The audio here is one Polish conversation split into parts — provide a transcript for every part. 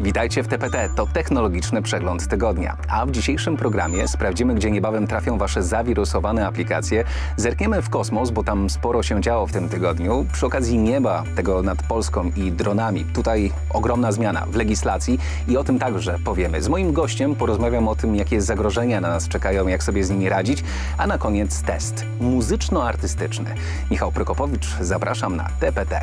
Witajcie w TPT, to technologiczny przegląd tygodnia. A w dzisiejszym programie sprawdzimy, gdzie niebawem trafią Wasze zawirusowane aplikacje. Zerkniemy w kosmos, bo tam sporo się działo w tym tygodniu. Przy okazji nieba, tego nad Polską i dronami. Tutaj ogromna zmiana w legislacji i o tym także powiemy. Z moim gościem porozmawiam o tym, jakie zagrożenia na nas czekają, jak sobie z nimi radzić. A na koniec test muzyczno-artystyczny. Michał Prokopowicz, zapraszam na TPT.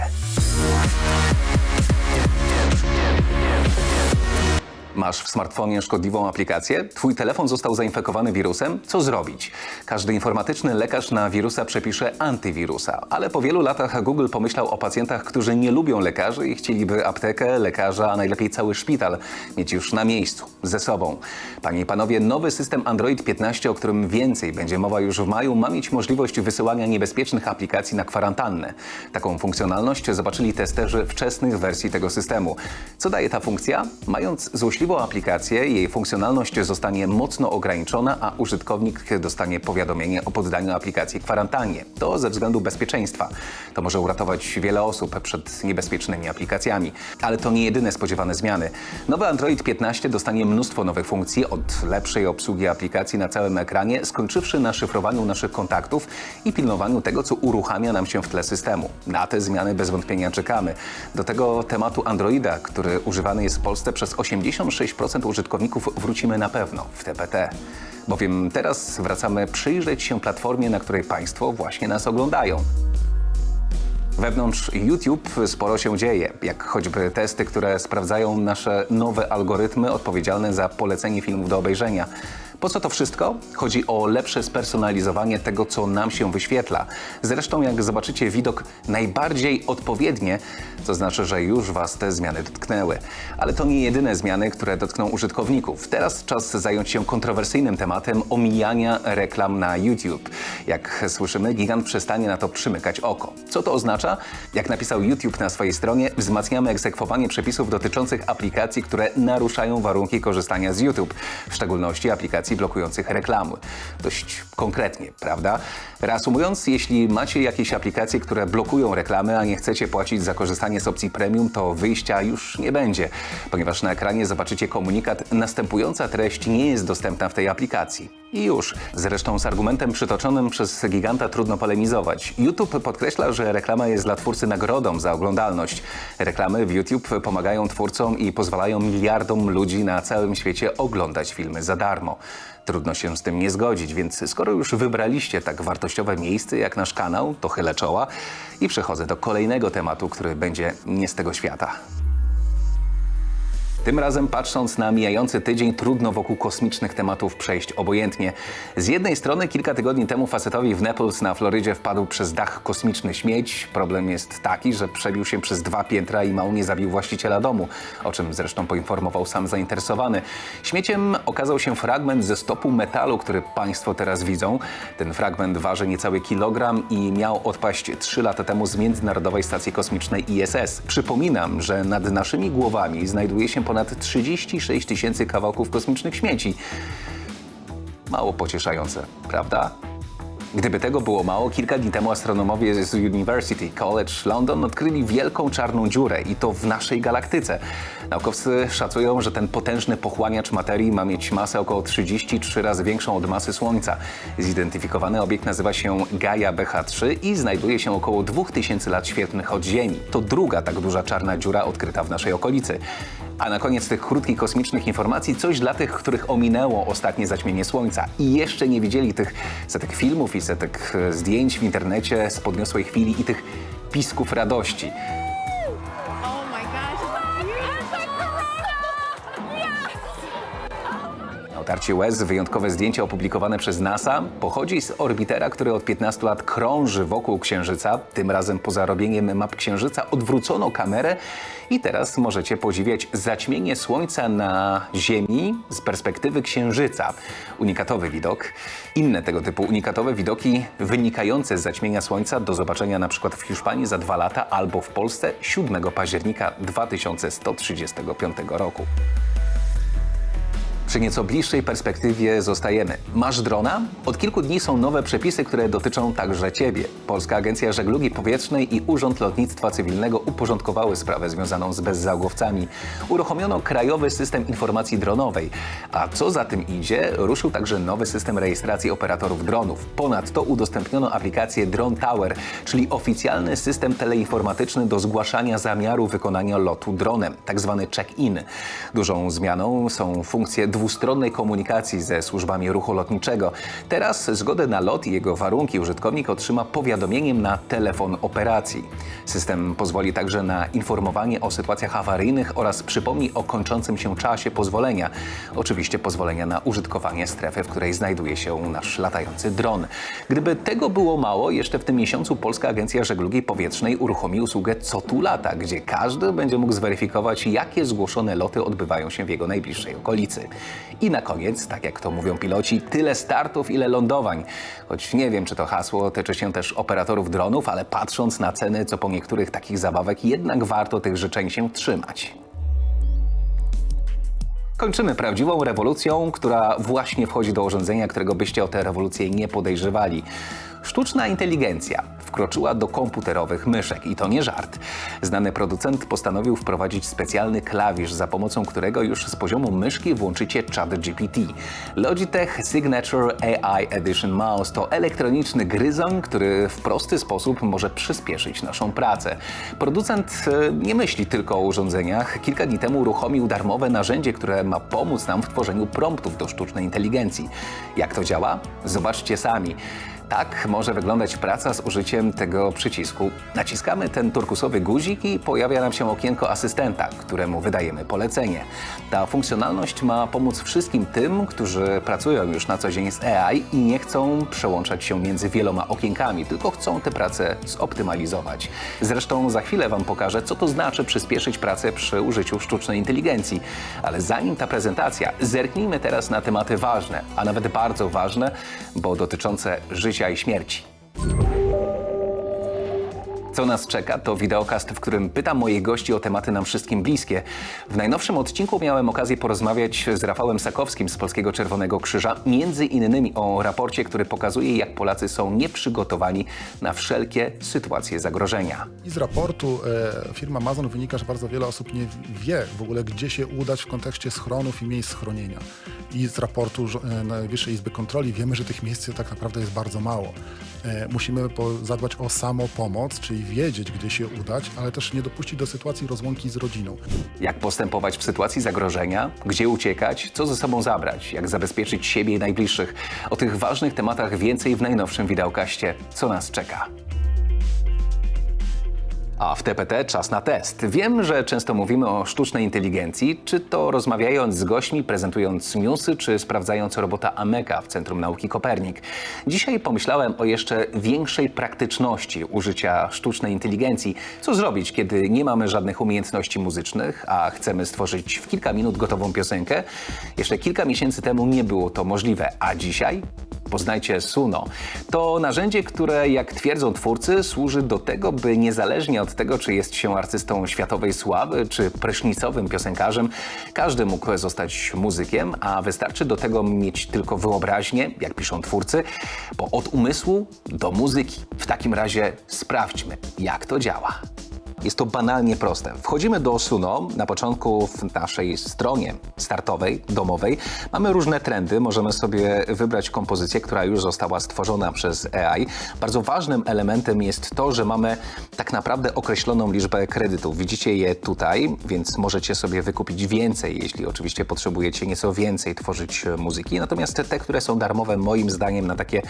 Masz w smartfonie szkodliwą aplikację? Twój telefon został zainfekowany wirusem? Co zrobić? Każdy informatyczny lekarz na wirusa przepisze antywirusa, ale po wielu latach Google pomyślał o pacjentach, którzy nie lubią lekarzy i chcieliby aptekę, lekarza, a najlepiej cały szpital mieć już na miejscu, ze sobą. Panie i panowie, nowy system Android 15, o którym więcej będzie mowa już w maju, ma mieć możliwość wysyłania niebezpiecznych aplikacji na kwarantannę. Taką funkcjonalność zobaczyli testerzy wczesnych wersji tego systemu. Co daje ta funkcja? Mając złośliwą aplikację, jej funkcjonalność zostanie mocno ograniczona, a użytkownik dostanie powiadomienie o poddaniu aplikacji kwarantannie. To ze względu bezpieczeństwa. To może uratować wiele osób przed niebezpiecznymi aplikacjami. Ale to nie jedyne spodziewane zmiany. Nowy Android 15 dostanie mnóstwo nowych funkcji, od lepszej obsługi aplikacji na całym ekranie, skończywszy na szyfrowaniu naszych kontaktów i pilnowaniu tego, co uruchamia nam się w tle systemu. Na te zmiany bez wątpienia czekamy. Do tego tematu Androida, który używany jest w Polsce przez 86% użytkowników, wrócimy na pewno w TPT. Bowiem teraz wracamy przyjrzeć się platformie, na której Państwo właśnie nas oglądają. Wewnątrz YouTube sporo się dzieje, jak choćby testy, które sprawdzają nasze nowe algorytmy odpowiedzialne za polecenie filmów do obejrzenia. Po co to wszystko? Chodzi o lepsze spersonalizowanie tego, co nam się wyświetla. Zresztą, jak zobaczycie widok najbardziej odpowiednie, to znaczy, że już Was te zmiany dotknęły. Ale to nie jedyne zmiany, które dotkną użytkowników. Teraz czas zająć się kontrowersyjnym tematem omijania reklam na YouTube. Jak słyszymy, gigant przestanie na to przymykać oko. Co to oznacza? Jak napisał YouTube na swojej stronie, wzmacniamy egzekwowanie przepisów dotyczących aplikacji, które naruszają warunki korzystania z YouTube, w szczególności aplikacji blokujących reklamy. Dość konkretnie, prawda? Reasumując, jeśli macie jakieś aplikacje, które blokują reklamy, a nie chcecie płacić za korzystanie z opcji premium, to wyjścia już nie będzie, ponieważ na ekranie zobaczycie komunikat następująca treść nie jest dostępna w tej aplikacji. I już. Zresztą z argumentem przytoczonym przez giganta trudno polemizować. YouTube podkreśla, że reklama jest dla twórcy nagrodą za oglądalność. Reklamy w YouTube pomagają twórcom i pozwalają miliardom ludzi na całym świecie oglądać filmy za darmo. Trudno się z tym nie zgodzić, więc skoro już wybraliście tak wartościowe miejsce jak nasz kanał, to chylę czoła i przechodzę do kolejnego tematu, który będzie nie z tego świata. Tym razem patrząc na mijający tydzień, trudno wokół kosmicznych tematów przejść obojętnie. Z jednej strony kilka tygodni temu facetowi w Naples na Florydzie wpadł przez dach kosmiczny śmieć. Problem jest taki, że przebił się przez dwa piętra i mało nie zabił właściciela domu, o czym zresztą poinformował sam zainteresowany. Śmieciem okazał się fragment ze stopu metalu, który Państwo teraz widzą. Ten fragment waży niecały kilogram i miał odpaść trzy lata temu z Międzynarodowej Stacji Kosmicznej ISS. Przypominam, że nad naszymi głowami znajduje się ponad 36 tysięcy kawałków kosmicznych śmieci. Mało pocieszające, prawda? Gdyby tego było mało, kilka dni temu astronomowie z University College London odkryli wielką czarną dziurę i to w naszej galaktyce. Naukowcy szacują, że ten potężny pochłaniacz materii ma mieć masę około 33 razy większą od masy Słońca. Zidentyfikowany obiekt nazywa się Gaia BH3 i znajduje się około 2000 lat świetlnych od Ziemi. To druga tak duża czarna dziura odkryta w naszej okolicy. A na koniec tych krótkich kosmicznych informacji coś dla tych, których ominęło ostatnie zaćmienie Słońca i jeszcze nie widzieli tych setek filmów i setek e, zdjęć w internecie z podniosłej chwili i tych pisków radości. Otarcie łez wyjątkowe zdjęcie opublikowane przez NASA pochodzi z orbitera, który od 15 lat krąży wokół Księżyca. Tym razem poza robieniem map Księżyca odwrócono kamerę i teraz możecie podziwiać zaćmienie Słońca na Ziemi z perspektywy Księżyca. Unikatowy widok. Inne tego typu unikatowe widoki wynikające z zaćmienia Słońca do zobaczenia na przykład w Hiszpanii za dwa lata albo w Polsce 7 października 2135 roku. Przy nieco bliższej perspektywie zostajemy. Masz drona? Od kilku dni są nowe przepisy, które dotyczą także Ciebie. Polska Agencja Żeglugi Powietrznej i Urząd Lotnictwa Cywilnego uporządkowały sprawę związaną z bezzałogowcami. Uruchomiono Krajowy System Informacji Dronowej. A co za tym idzie, ruszył także nowy system rejestracji operatorów dronów. Ponadto udostępniono aplikację Drone Tower, czyli oficjalny system teleinformatyczny do zgłaszania zamiaru wykonania lotu dronem, tak zwany check-in. Dużą zmianą są funkcje dwustronnej komunikacji ze służbami ruchu lotniczego. Teraz zgodę na lot i jego warunki użytkownik otrzyma powiadomieniem na telefon operacji. System pozwoli także na informowanie o sytuacjach awaryjnych oraz przypomni o kończącym się czasie pozwolenia. Oczywiście pozwolenia na użytkowanie strefy, w której znajduje się nasz latający dron. Gdyby tego było mało, jeszcze w tym miesiącu Polska Agencja Żeglugi Powietrznej uruchomi usługę Co tu lata, gdzie każdy będzie mógł zweryfikować, jakie zgłoszone loty odbywają się w jego najbliższej okolicy. I na koniec, tak jak to mówią piloci, tyle startów, ile lądowań. Choć nie wiem, czy to hasło tyczy się też operatorów dronów, ale patrząc na ceny, co po niektórych takich zabawek, jednak warto tych życzeń się trzymać. Kończymy prawdziwą rewolucją, która właśnie wchodzi do urządzenia, którego byście o tę rewolucję nie podejrzewali. Sztuczna inteligencja wkroczyła do komputerowych myszek i to nie żart. Znany producent postanowił wprowadzić specjalny klawisz, za pomocą którego już z poziomu myszki włączycie chat GPT. Logitech Signature AI Edition Mouse to elektroniczny gryzoń, który w prosty sposób może przyspieszyć naszą pracę. Producent e, nie myśli tylko o urządzeniach. Kilka dni temu uruchomił darmowe narzędzie, które ma pomóc nam w tworzeniu promptów do sztucznej inteligencji. Jak to działa? Zobaczcie sami. Tak może wyglądać praca z użyciem tego przycisku. Naciskamy ten turkusowy guzik i pojawia nam się okienko asystenta, któremu wydajemy polecenie. Ta funkcjonalność ma pomóc wszystkim tym, którzy pracują już na co dzień z AI i nie chcą przełączać się między wieloma okienkami, tylko chcą tę pracę zoptymalizować. Zresztą za chwilę Wam pokażę, co to znaczy przyspieszyć pracę przy użyciu sztucznej inteligencji. Ale zanim ta prezentacja, zerknijmy teraz na tematy ważne, a nawet bardzo ważne, bo dotyczące życia i śmierci. Co nas czeka, to wideokast, w którym pytam moich gości o tematy nam wszystkim bliskie. W najnowszym odcinku miałem okazję porozmawiać z Rafałem Sakowskim z Polskiego Czerwonego Krzyża, między innymi o raporcie, który pokazuje, jak Polacy są nieprzygotowani na wszelkie sytuacje zagrożenia. I z raportu e, firmy Amazon wynika, że bardzo wiele osób nie wie w ogóle, gdzie się udać w kontekście schronów i miejsc schronienia. I z raportu e, Najwyższej Izby Kontroli wiemy, że tych miejsc tak naprawdę jest bardzo mało. E, musimy zadbać o samopomoc, czyli wiedzieć, gdzie się udać, ale też nie dopuścić do sytuacji rozłąki z rodziną. Jak postępować w sytuacji zagrożenia, gdzie uciekać, co ze sobą zabrać, jak zabezpieczyć siebie i najbliższych. O tych ważnych tematach więcej w najnowszym wideokaście. Co nas czeka? A w TPT czas na test. Wiem, że często mówimy o sztucznej inteligencji, czy to rozmawiając z gośćmi, prezentując newsy, czy sprawdzając robota Ameka w Centrum Nauki Kopernik. Dzisiaj pomyślałem o jeszcze większej praktyczności użycia sztucznej inteligencji. Co zrobić, kiedy nie mamy żadnych umiejętności muzycznych, a chcemy stworzyć w kilka minut gotową piosenkę? Jeszcze kilka miesięcy temu nie było to możliwe, a dzisiaj Poznajcie Suno. To narzędzie, które, jak twierdzą twórcy, służy do tego, by niezależnie od tego, czy jest się artystą światowej sławy, czy prysznicowym piosenkarzem, każdy mógł zostać muzykiem, a wystarczy do tego mieć tylko wyobraźnię, jak piszą twórcy, bo od umysłu do muzyki. W takim razie sprawdźmy, jak to działa. Jest to banalnie proste. Wchodzimy do Suno. Na początku w naszej stronie startowej, domowej, mamy różne trendy. Możemy sobie wybrać kompozycję, która już została stworzona przez AI. Bardzo ważnym elementem jest to, że mamy tak naprawdę określoną liczbę kredytów. Widzicie je tutaj, więc możecie sobie wykupić więcej, jeśli oczywiście potrzebujecie nieco więcej tworzyć e, muzyki. Natomiast te, które są darmowe, moim zdaniem, na takie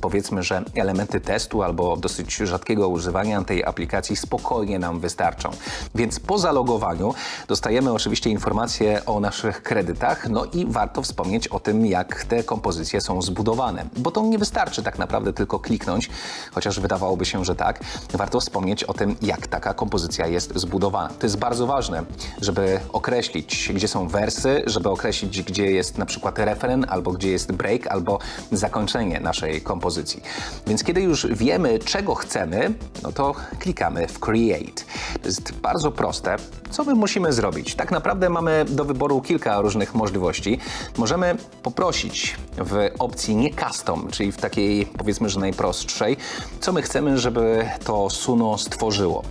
powiedzmy, że elementy testu albo dosyć rzadkiego używania tej aplikacji spokojnie nam wystarczą. Więc po zalogowaniu dostajemy oczywiście informacje o naszych kredytach, no i warto wspomnieć o tym, jak te kompozycje są zbudowane, bo to nie wystarczy tak naprawdę tylko kliknąć, chociaż wydawałoby się, że tak. Warto wspomnieć o tym, jak taka kompozycja jest zbudowana. To jest bardzo ważne, żeby określić, gdzie są wersy, żeby określić, gdzie jest na przykład refren, albo gdzie jest break, albo zakończenie naszej kompozycji. Więc kiedy już wiemy, czego chcemy, no to klikamy w Create. To jest bardzo proste. Co my musimy zrobić? Tak naprawdę mamy do wyboru kilka różnych możliwości. Możemy poprosić w opcji nie custom, czyli w takiej powiedzmy, że najprostszej, co my chcemy, żeby to Suno stworzyło.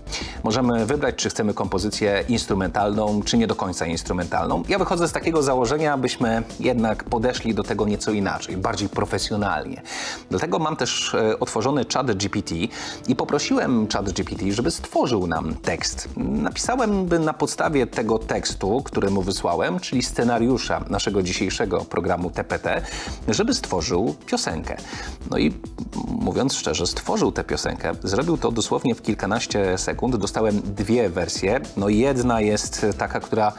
Możemy wybrać, czy chcemy kompozycję instrumentalną, czy nie do końca instrumentalną. Ja wychodzę z takiego założenia, abyśmy jednak podeszli do tego nieco inaczej, bardziej profesjonalnie. Dlatego mam też e, otworzony chat GPT i poprosiłem chat GPT, żeby stworzył nam tekst. Napisałem by na podstawie tego tekstu, który mu wysłałem, czyli scenariusza naszego dzisiejszego programu TPT, żeby stworzył piosenkę. No i mówiąc szczerze, stworzył tę piosenkę. Zrobił to dosłownie w kilkanaście sekund. Dostałem dwie wersje. No jedna jest taka, która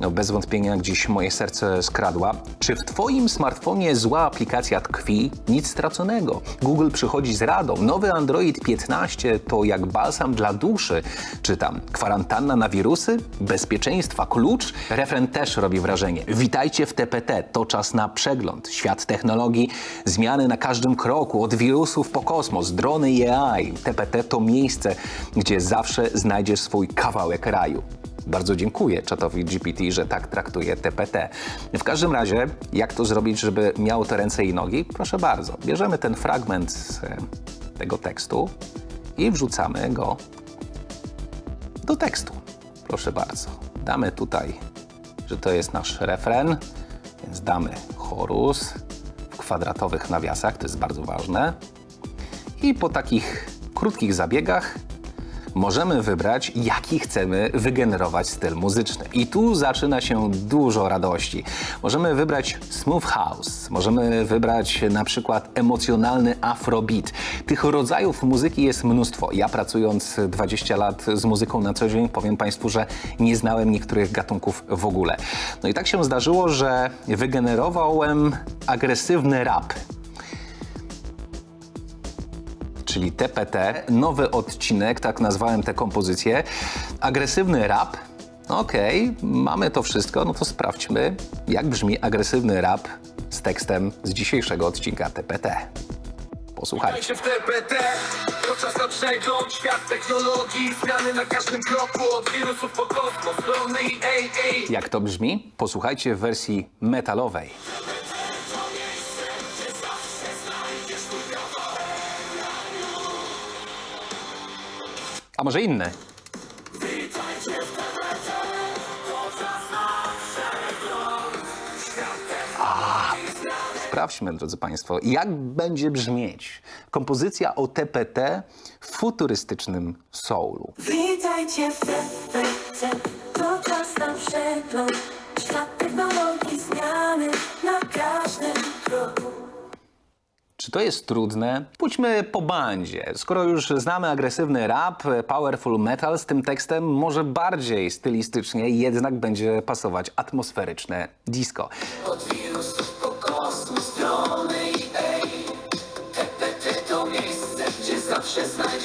no bez wątpienia dziś moje serce skradła. Czy w Twoim smartfonie zła aplikacja tkwi? Nic straconego. Google przychodzi z radą. Nowy Android 15 to jak balsam dla duszy. Czytam. Kwarantanna na wirusy? Bezpieczeństwa klucz? Refren też robi wrażenie. Witajcie w TPT. To czas na przegląd. Świat technologii, zmiany na każdym kroku, od wirusów po kosmos, drony i AI. TPT to miejsce, gdzie zawsze znajdziesz swój kawałek raju. Bardzo dziękuję czatowi GPT, że tak traktuje TPT. W każdym razie, jak to zrobić, żeby miało to ręce i nogi? Proszę bardzo, bierzemy ten fragment e, tego tekstu i wrzucamy go do tekstu. Proszę bardzo. Damy tutaj, że to jest nasz refren, więc damy chorus w kwadratowych nawiasach, to jest bardzo ważne. I po takich krótkich zabiegach możemy wybrać, jaki chcemy wygenerować styl muzyczny. I tu zaczyna się dużo radości. Możemy wybrać smooth house, możemy wybrać na przykład emocjonalny afrobeat. Tych rodzajów muzyki jest mnóstwo. Ja pracując 20 lat z muzyką na co dzień, powiem Państwu, że nie znałem niektórych gatunków w ogóle. No i tak się zdarzyło, że wygenerowałem agresywny rap czyli TPT, nowy odcinek, tak nazwałem tę kompozycję. Agresywny rap. Okej, mamy to wszystko, no to sprawdźmy, jak brzmi agresywny rap z tekstem z dzisiejszego odcinka TPT. Posłuchajcie. w TPT To czas na przegląd, świat technologii Zmiany na każdym kroku, od wirusów po kosmos Drony i AA Jak to brzmi? Posłuchajcie w wersji metalowej. A może inny? A, Sprawdźmy, drodzy Państwo, jak będzie brzmieć kompozycja o TPT w futurystycznym soulu. Witajcie w TPC, to czas na przegląd Świat Czy to jest trudne? Pójdźmy po bandzie. Skoro już znamy agresywny rap, powerful metal z tym tekstem, może bardziej stylistycznie jednak będzie pasować atmosferyczne disco. Od wirusów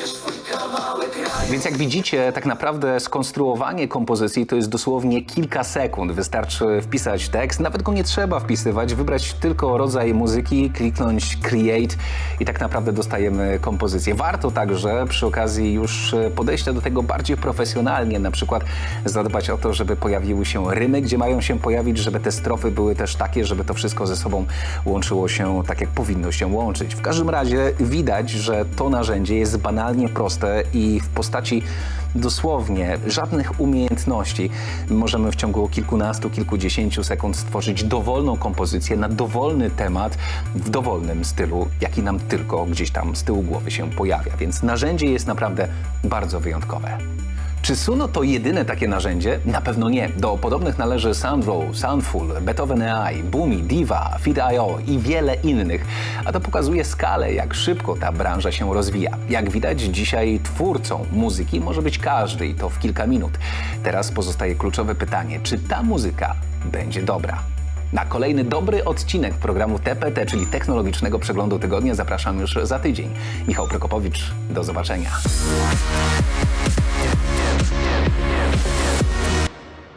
swój kawałek Więc jak widzicie, tak naprawdę skonstruowanie kompozycji to jest dosłownie kilka sekund. Wystarczy wpisać tekst, nawet go nie trzeba wpisywać, wybrać tylko rodzaj muzyki, kliknąć create i tak naprawdę dostajemy kompozycję. Warto także przy okazji już podejścia do tego bardziej profesjonalnie, na przykład zadbać o to, żeby pojawiły się rymy, gdzie mają się pojawić, żeby te strofy były też takie, żeby to wszystko ze sobą łączyło się tak, jak powinno się łączyć. W każdym razie widać, że to narzędzie jest banalnie proste i w postaci dosłownie żadnych umiejętności możemy w ciągu kilkunastu, kilkudziesięciu sekund stworzyć dowolną kompozycję na dowolny temat w dowolnym stylu, jaki nam tylko gdzieś tam z tyłu głowy się pojawia. Więc narzędzie jest naprawdę bardzo wyjątkowe. Czy Suno to jedyne takie narzędzie? Na pewno nie. Do podobnych należy Soundrow, Soundful, Beethoven AI, Boomi, Diva, Fit.io i wiele innych. A to pokazuje skalę, jak szybko ta branża się rozwija. Jak widać, dzisiaj twórcą muzyki może być każdy i to w kilka minut. Teraz pozostaje kluczowe pytanie, czy ta muzyka będzie dobra? Na kolejny dobry odcinek programu TPT, czyli Technologicznego Przeglądu Tygodnia zapraszam już za tydzień. Michał Prokopowicz, do zobaczenia.